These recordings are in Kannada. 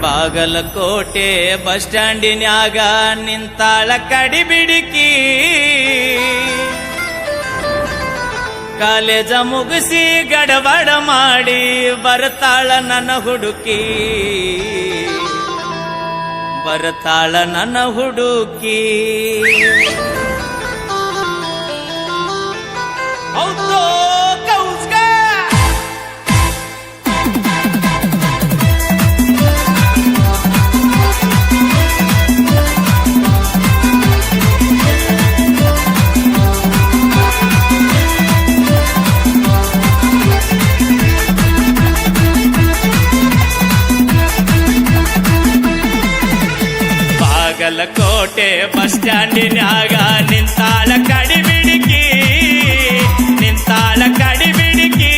ಬಾಗಲಕೋಟೆ ಬಸ್ ಸ್ಟ್ಯಾಂಡಿನ್ಯಾಗ ನಿಂತಾಳ ಕಡಿಬಿಡಿಕಿ. ಕಾಲೇಜ ಮುಗಿಸಿ ಗಡಬಡ ಮಾಡಿ ಬರತಾಳ ನನ್ನ ಹುಡುಕಿ. ಬರತಾಳ ನನ್ನ ಹುಡುಕಿ. ಹೌದೋ ಬಾಗಲಕೋಟೆ ಬಸ್ ಸ್ಟ್ಯಾಂಡಿನಾಗ ನಿಂತಾಳ ಕಡಿಬಿಡಿಕಿ ನಿಂತಾಳ ಕಡಿಬಿಡಿಕಿ.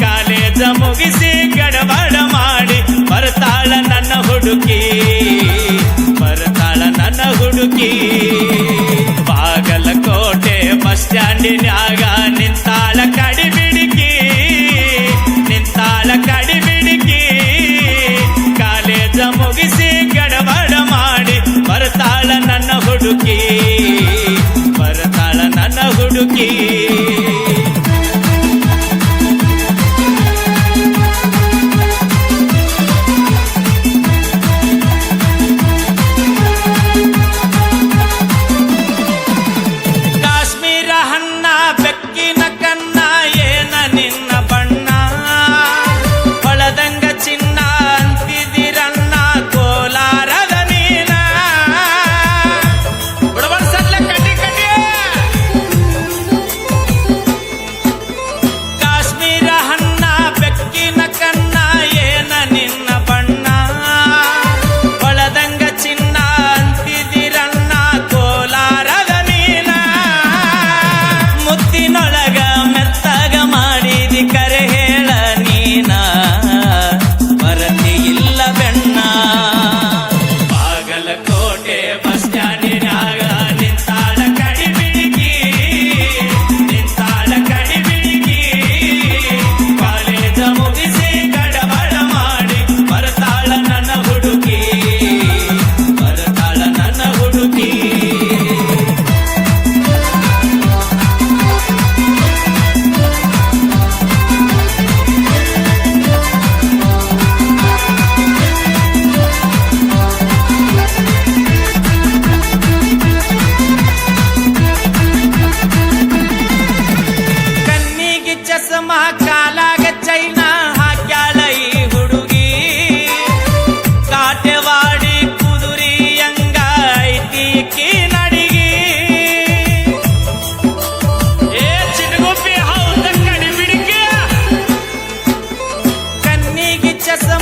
ಕಾಲೇಜ ಮುಗಿಸಿ ಗಡಬಡ ಮಾಡಿ ಬರ್ತಾಳ ನನ್ನ ಹುಡುಕಿ, ಬರ್ತಾಳ ನನ್ನ ಹುಡುಕಿ. ಬಾಗಲಕೋಟೆ ಬಸ್ ಸ್ಟ್ಯಾಂಡಿನಾಗ ನಿಂತಾಳ just a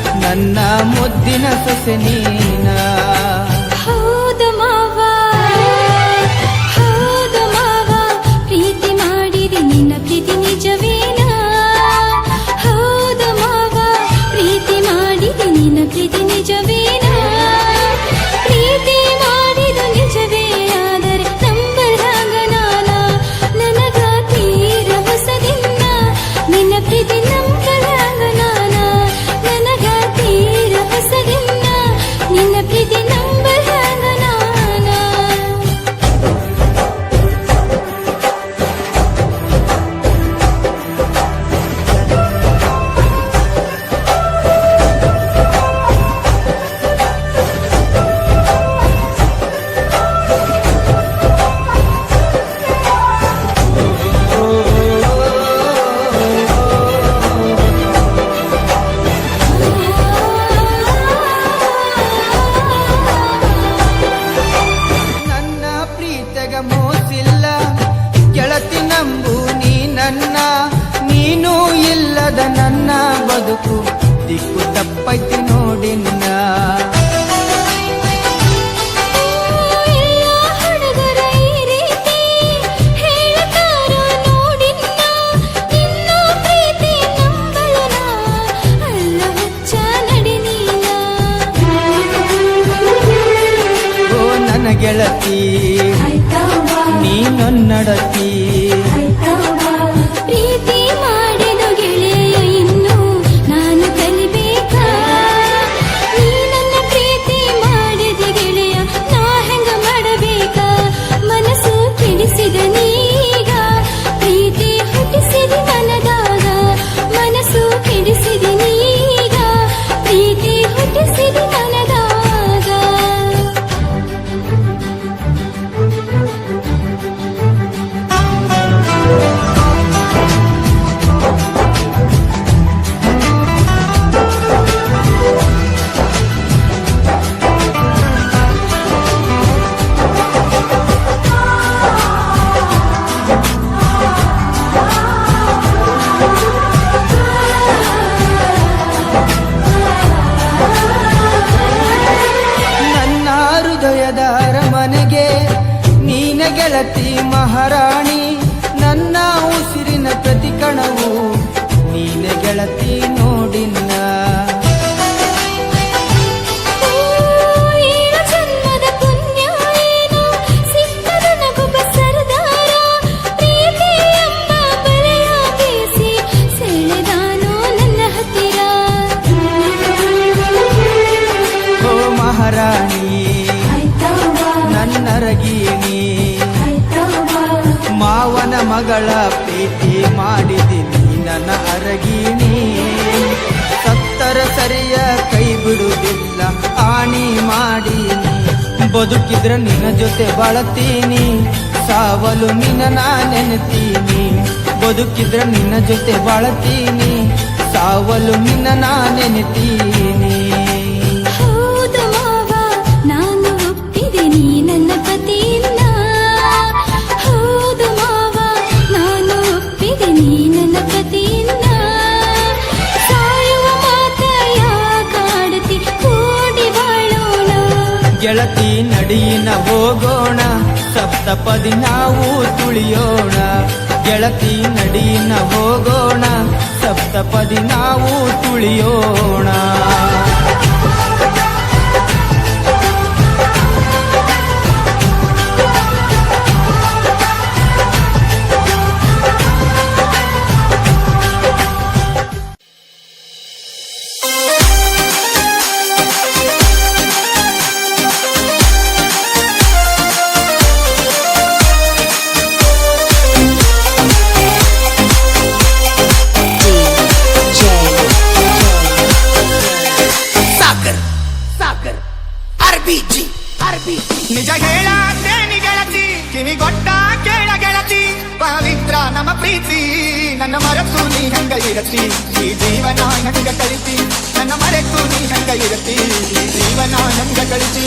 ನನ್ನ ಮುದ್ದಿನ ಸೊಸೆ ನೀನ? ಗೆಳತಿ ನೀ ನನ್ನಡತಿ. ಮಾವನ ಮಗಳ ಪ್ರೀತಿ ಮಾಡಿದಿನಿ ನನ್ನ ಅರಗಿಣಿ. ಸತ್ತರ ಸರಿಯ ಕೈ ಬಿಡುವುದಿಲ್ಲ, ಆಣಿ ಮಾಡೀನಿ. ಬದುಕಿದ್ರ ನಿನ್ನ ಜೊತೆ ಬಳತೀನಿ ಸಾವಲು ನಿನ್ನ ನಾ ನೆನೆತೀನಿ. ಬದುಕಿದ್ರ ನಿನ್ನ ಜೊತೆ ಬಳತೀನಿ ಸಾವಲು ನಿನ್ನ ನಾ ನೆನೆತೀನಿ. ನಡಿಯಿನ ಹೋಗೋಣ ಸಪ್ತಪದಿ ನಾವು ತುಳಿಯೋಣ. ಗೆಳತಿ ನಡಿಯಿನ ಹೋಗೋಣ ಸಪ್ತಪದಿ ನಾವು ತುಳಿಯೋಣ. సంఘటరించి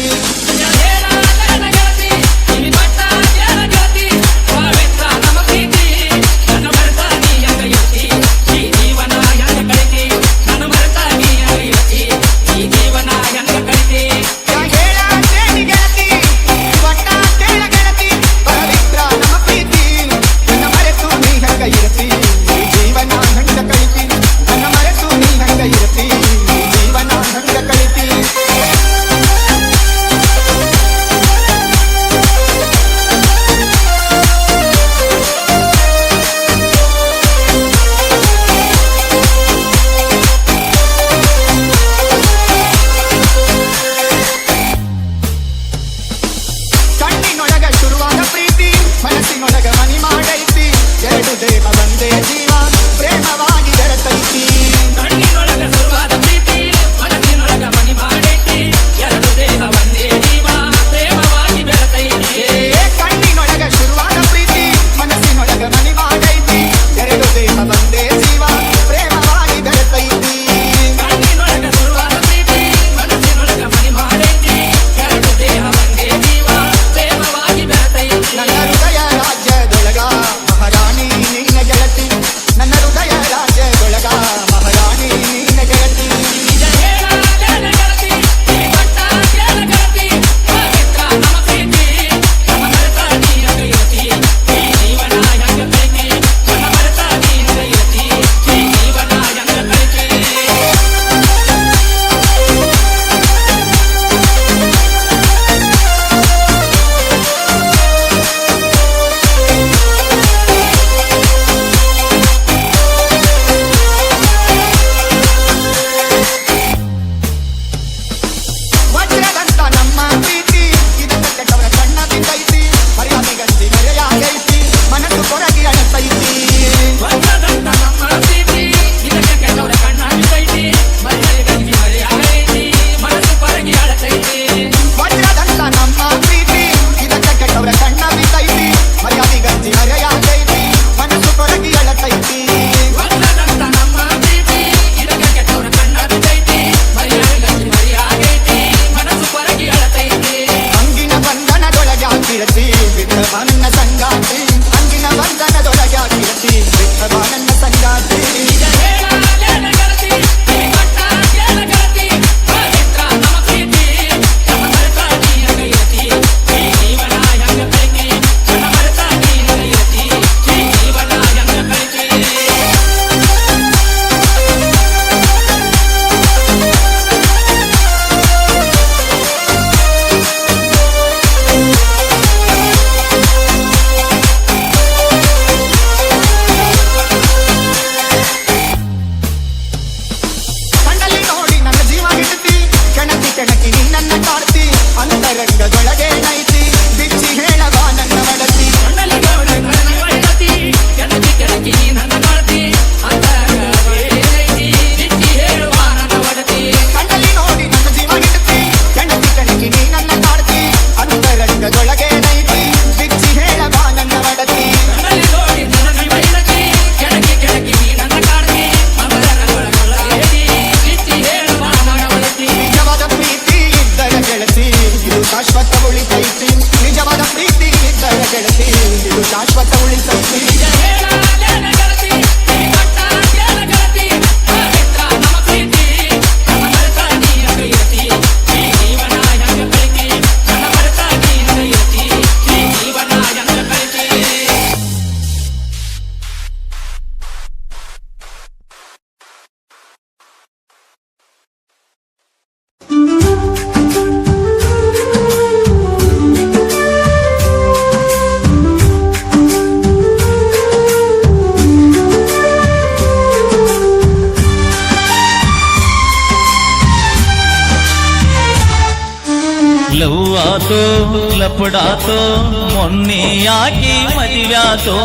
ಬುಡಾತೋ ಮೊನ್ನೆ ಯಾಕೆ ಮದುವ್ಯಾತೋ,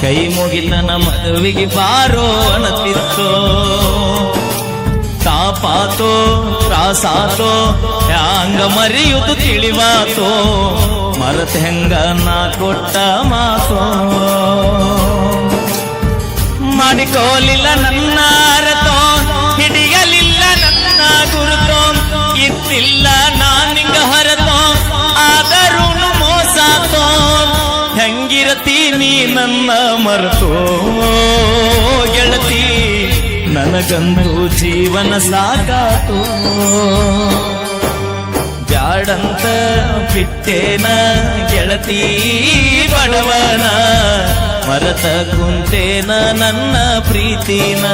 ಕೈ ಮುಗಿತ ಮದುವೆಗೆ ಬಾರೋ ಅಣತಿತ್ತೋ ಕಾಪಾತೋ, ತ್ರಾಸಾತೋ, ಹ್ಯಾಂಗ ಮರೆಯುವುದು ತಿಳಿವಾತೋ, ಮರತ ಹೆಂಗ ನಾ ಕೊಟ್ಟ ಮಾತೋ. ಮಾಡಿಕೋಲಿಲ್ಲ ನನ್ನ ನನ್ನ ಮರೆತೋ ಗೆಳತಿ ನನಗಂತೂ ಜೀವನ ಸಾಕಾತು. ಜಾಡಂತ ಬಿಟ್ಟೇನ ಗೆಳತಿ ಬಡವನ ಮರತ ಕುಂತೇನ ನನ್ನ ಪ್ರೀತಿನ.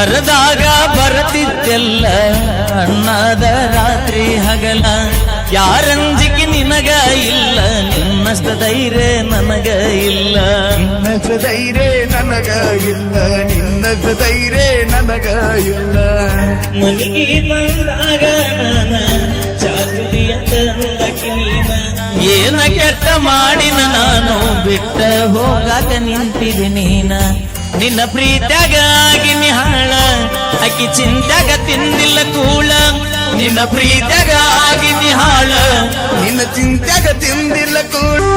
ಕರೆದಾಗ ಬರ್ತಿದ್ದೆಲ್ಲ ಅಣ್ಣದ ರಾತ್ರಿ ಹಗಲ. ಯಾರಂಜಿಗೆ ನಿನಗ ಇಲ್ಲ ನಿನ್ನಷ್ಟ ಧೈರ್ಯ ನನಗ ಇಲ್ಲ. ನಿನ್ನಷ್ಟ ಧೈರ್ಯ ನನಗ ಇಲ್ಲ ನಿನ್ನಷ್ಟ ಧೈರ್ಯ ನನಗ ಇಲ್ಲ. ಮನೆಗೆ ಬಂದಾಗ. ಏನ ಕೆಟ್ಟ ಮಾಡಿನ ನಾನು ಬಿಟ್ಟ ಹೋಗಾಕ ನಿಂತಿದೆ ನೀನ. ನಿನ್ನ ಪ್ರೀತ್ಯಾಗ ನಿಹಾಳ ಹಾಳ ಅಕ್ಕಿ ಚಿಂತ್ಯಾಗ ತಿಂದಿಲ್ಲ ಕೂಳ. ನಿನ್ನ ಪ್ರೀತ್ಯಾಗ ನಿಹಾಳ ಹಾಳ ನಿನ್ನ ಚಿಂತ್ಯಾಗ ತಿಂದಿಲ್ಲ ಕೂಡ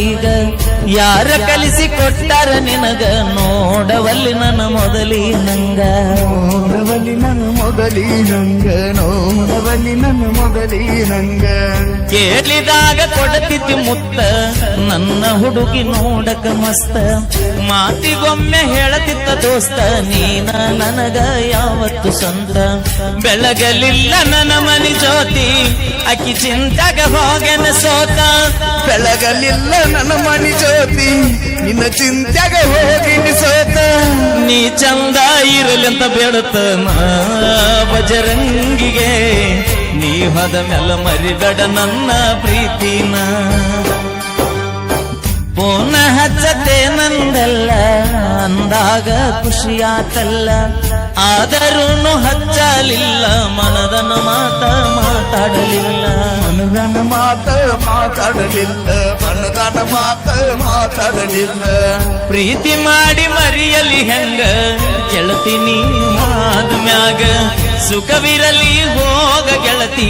ಈಗ ಯಾರ ಕಲಿಸಿ ಕೊಟ್ಟಾರ ನಿನಗ ನೋಡವಲ್ಲಿ ನನ್ನ ಮೊದಲಿ ನಂಗ ನೋಡವಲ್ಲಿ ನನ್ನ ಮೊದಲಿ ನಂಗ ನೋಡವಲ್ಲಿ ನನ್ನ ಮೊದಲಿ ನಂಗ ಕೇಳಿದಾಗ ಕೊಡತಿದ್ದಿ ಮುತ್ತ ನನ್ನ ಹುಡುಗಿ ನೋಡಕ ಮಸ್ತ ಮಾತಿಗೊಮ್ಮೆ ಹೇಳತಿತ್ತ ದೋಸ್ತ ನೀನ ನನಗ ಯಾವತ್ತು ಸ್ವಂತ ಬೆಳಗಲಿಲ್ಲ ನನ್ನ ಮನಿ ಜ್ಯೋತಿ ಅಕ್ಕಿ ಚಿಂತಾಗ ಹೋಗೆನ ಸೋತ. ಬೆಳಗಲಿಲ್ಲ ನನ್ನ ಮನಿ ಜ್ಯೋತಿ ನಿನ್ನ ಚಿಂತ್ಯಾಗ ಹೋಗಿ ಸೋತ. ನೀ ಚಂದ ಇರಲಿ ಅಂತ ಬೇಡುತ್ತ ಬಜರಂಗಿಗೆ ನೀ ಹೋದ ಮೇಲೆ ಮರಿಬೇಡ ನನ್ನ ಪ್ರೀತಿನ. ಪೋನ ಹಚ್ಚತೆ ನಂದಲ್ಲ ಅಂದಾಗ ಖುಷಿಯಾತಲ್ಲ. ಆದರೂ ಹಚ್ಚಲಿಲ್ಲ ಮನದನ ಮಾತ ಮಾತಾಡಲಿಲ್ಲ. ಮನದನ ಮಾತ ಮಾತಾಡಲಿಲ್ಲ ಮನದನ ಮಾತ ಮಾತಾಡಲಿಲ್ಲ. ಪ್ರೀತಿ ಮಾಡಿ ಮರಿಯಲಿ ಹೆಂಗ? ಗೆಳತಿ ನೀ ಮ್ಯಾಗ. ಸುಖವಿರಲಿ ಹೋಗ ಗೆಳತಿ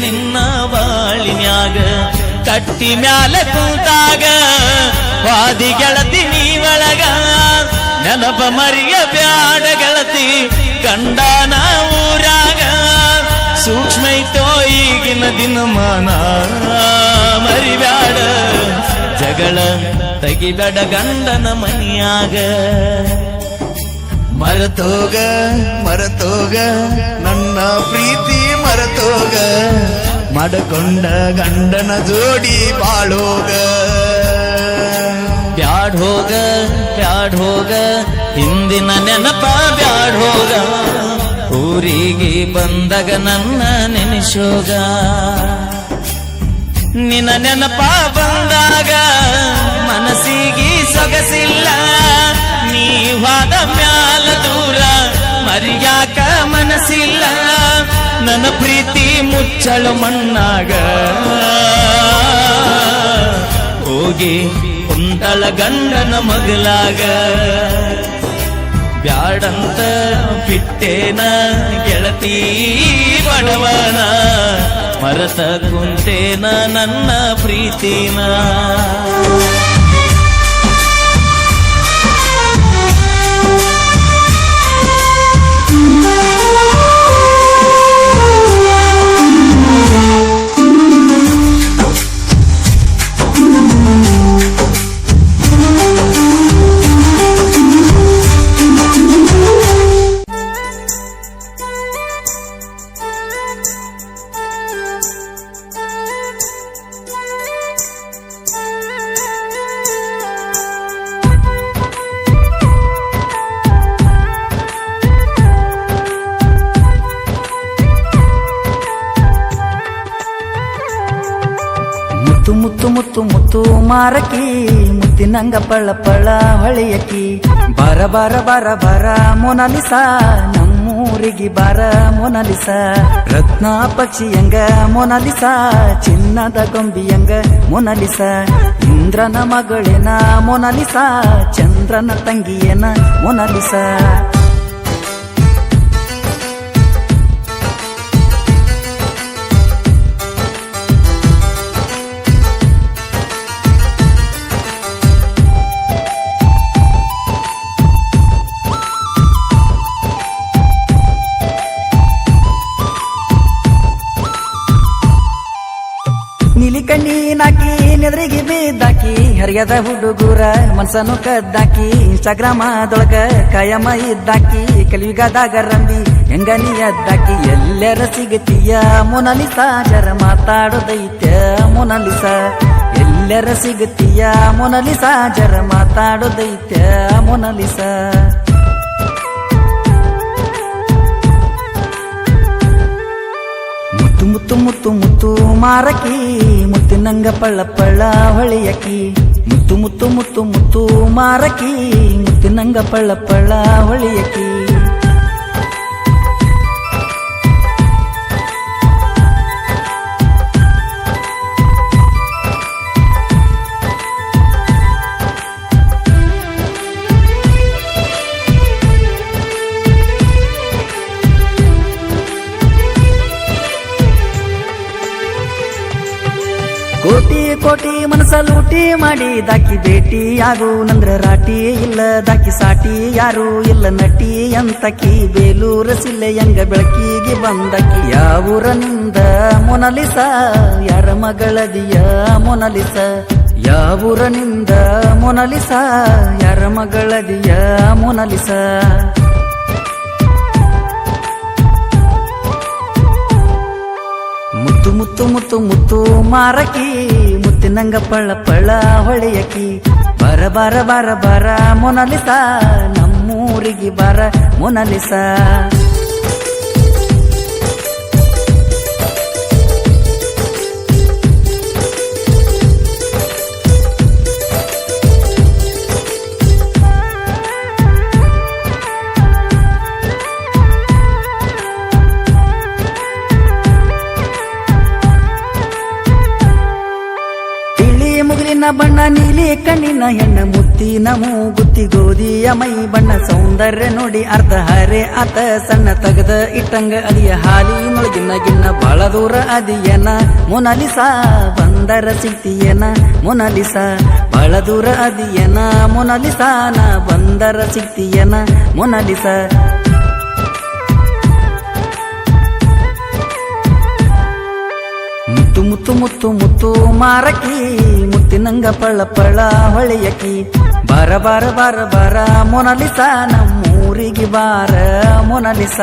ನಿನ್ನ ಬಾಳಿನ್ಯಾಗ ಕಟ್ಟಿ ಮ್ಯಾಲ ಕೂತಾಗ ವಾದಿ ಗೆಳತಿ ನೀ ಒಳಗ. ನೆನಪ ಮರಿಯ ಬ್ಯಾಡ ಗೆಳತಿ ಗಂಡನ ಊರಾಗ ಸೂಕ್ಷ್ಮ ಈಗಿನ ದಿನಮಾನ. ಮರಿಬ್ಯಾಡ, ಜಗಳ ತೆಗಿಬೇಡ ಗಂಡನ ಮನಿಯಾಗ. ಮರತೋಗ ಮರತೋಗ, ನನ್ನ ಪ್ರೀತಿ ಮರತೋಗ. ಮಡಕೊಂಡ ಗಂಡನ ಜೋಡಿ ಬಾಳೋಗ. ಬ್ಯಾಡ್ ಹೋಗ ಬ್ಯಾಡ್ ಹೋಗ, ಹಿಂದಿನ ನೆನಪ ಬ್ಯಾಡ್ ಹೋಗ. ಊರಿಗೆ ಬಂದಾಗ ನನ್ನ ನೆನೆಸೋಗ. ನಿನ್ನ ನೆನಪ ಬಂದಾಗ ಮನಸ್ಸಿಗೆ ಸೊಗಸಿಲ್ಲ. ನೀವಾದ ಮ್ಯಾಲ ದೂರ ಮರಿಯಾಕ ಮನಸ್ಸಿಲ್ಲ. ನನ್ನ ಪ್ರೀತಿ ಮುಚ್ಚಳು ಮಣ್ಣಾಗ. ಹೋಗಿ ಕುಂತಳ ಗಂಡನ ಮಗಲಾಗ. ಬ್ಯಾಡಂತ ಬಿಟ್ಟೇನ ಗೆಳತಿ ಬಡವನ. ಮರತ ಕುಂತೇನ ನನ್ನ ಪ್ರೀತಿನ. ಮುತ್ತು ಮಾರಕಿ, ಮುತ್ತಿನಂಗ ಪಳ ಪಳ ಹೊಳೆಯಕಿ. ಬರ ಬಾರ ಬಾರ ಬಾರ ಮೊನಲಿಸ, ನಮ್ಮೂರಿಗೆ ಬಾರ ಮೊನಲಿಸ. ರತ್ನ ಪಕ್ಷಿಯಂಗ ಮೊನಲಿಸ, ಚಿನ್ನದ ಗೊಂಬಿಯಂಗ ಮೊನಲಿಸ. ಇಂದ್ರನ ಮಗಳಿನ ಮೊನಲಿಸ, ಚಂದ್ರನ ತಂಗಿಯನ ಮೊನಾಲಿಸ. ಬಿದ್ದಾಕಿ ಹುಡುಗುರ ಮನ್ಸನು ಕದ್ದಾಕಿ, ಇನ್ಸ್ಟಾಗ್ರಾಮದೊಳಗ ಕಾಯಮ ಇದ್ದಾಕಿ, ಕಲಿಯುಗದಾಗ ರಂಬಿ ಹೆಂಗ ನೀ ಎದ್ದಾಕಿ ಎಲ್ಲರ ಸಿಗತಿಯ ಮೊನಾಲಿಸ, ಜರ ಮಾತಾಡೋದೈತ್ಯ ಮೊನಾಲಿಸ, ಎಲ್ಲರ ಸಿಗತಿಯ ಮೊನಾಲಿಸ, ಜರ ಮಾತಾಡೋದೈತ್ಯ ಮೊನಾಲಿಸ. ಮುತ್ತು ಮುತ್ತು ಮುತ್ತು ಮಾರಕಿ, ಮುತ್ತಿನಂಗ ಪಳ್ಳ ಪಳ್ಳ ಹೊಳೆಯಕಿ. ಮುತ್ತು ಮುತ್ತು ಮುತ್ತು ಮುತ್ತು ಮಾರಕಿ, ಮುತ್ತಿನಂಗ ಪಳ್ಳ ಪಳ್ಳ ಹೊಳೆಯಕಿ. ಕೋಟಿ ಮನಸ ಲೂಟಿ ಮಾಡಿ, ದಾಕಿ ಭೇಟಿ ಯಾರು ನಂದ್ರ ರಾಟಿ ಇಲ್ಲ, ದಾಕಿ ಸಾಟಿ ಯಾರು ಇಲ್ಲ ನಟಿ ಅಂತಕಿ ಬೇಲೂರ ಸಿಲ್ಲೆಯಂಗ ಬೆಳಕಿಗೆ ಬಂದಕಿ ಯಾವೂರನಿಂದ ಮೊನಲಿಸ, ಯಾರ ಮಗಳದಿಯ ಮೊನಲಿಸ. ಯಾವೂರನಿಂದ ಮೊನಲಿಸ, ಯಾರ ಮಗಳದಿಯ ಮೊನಲಿಸ. ಮುತ್ತು ಮುತ್ತು ಮುತ್ತು ಮಾರಕಿ, ಮುತ್ತಿನಂಗ ಪಳ್ಳ ಪಳ್ಳ ಹೊಳೆಯಕಿ. ಬರ ಬರ ಬರ ಬರ ಮೊನಲಿಸ, ನಮ್ಮೂರಿಗೆ ಬರ ಮೊನಲಿಸ. ಮುಗಿಲಿನ ಬಣ್ಣ, ನೀಲಿ ಕಣ್ಣಿನ ಹೆಣ್ಣ ಮುತ್ತಿನ ಮೂಗುತ್ತಿ ಗೋಧಿಯ ಮೈ ಬಣ್ಣ, ಸೌಂದರ್ಯ ನೋಡಿ ಅರ್ಧ ಹರೆ ಆತ ಸಣ್ಣ ತಗದ ಇಟ್ಟಂಗ ಅದಿಯ ಹಾಲಿನೊಳಗಿನ ಗಿನ್ನ ಬಾಳ ದೂರ ಅದಿಯನ, ಮೊನಾಲಿಸ ಬಂದರ ಸಿಗ್ತಿಯನ ಮೊನಾಲಿಸ ಬಾಳ ದೂರ ಅದಿಯನ, ಮೊನಾಲಿಸ ನಾ ಬಂದರ ಸಿಗ್ತಿಯನ ಮೊನಾಲಿಸ ಮುತ್ತು ಮುತ್ತು ಮುತ್ತು ಮಾರಕಿ, ಮುತ್ತಿನಂಗ ಪಳ ಪಳ ಹೊಳೆಯಕಿ. ಬಾರ ಬಾರ ಬಾರ ಬಾರ ಮೊನಲಿಸ, ನಮ್ಮೂರಿಗೆ ಬಾರ ಮೊನಲಿಸ.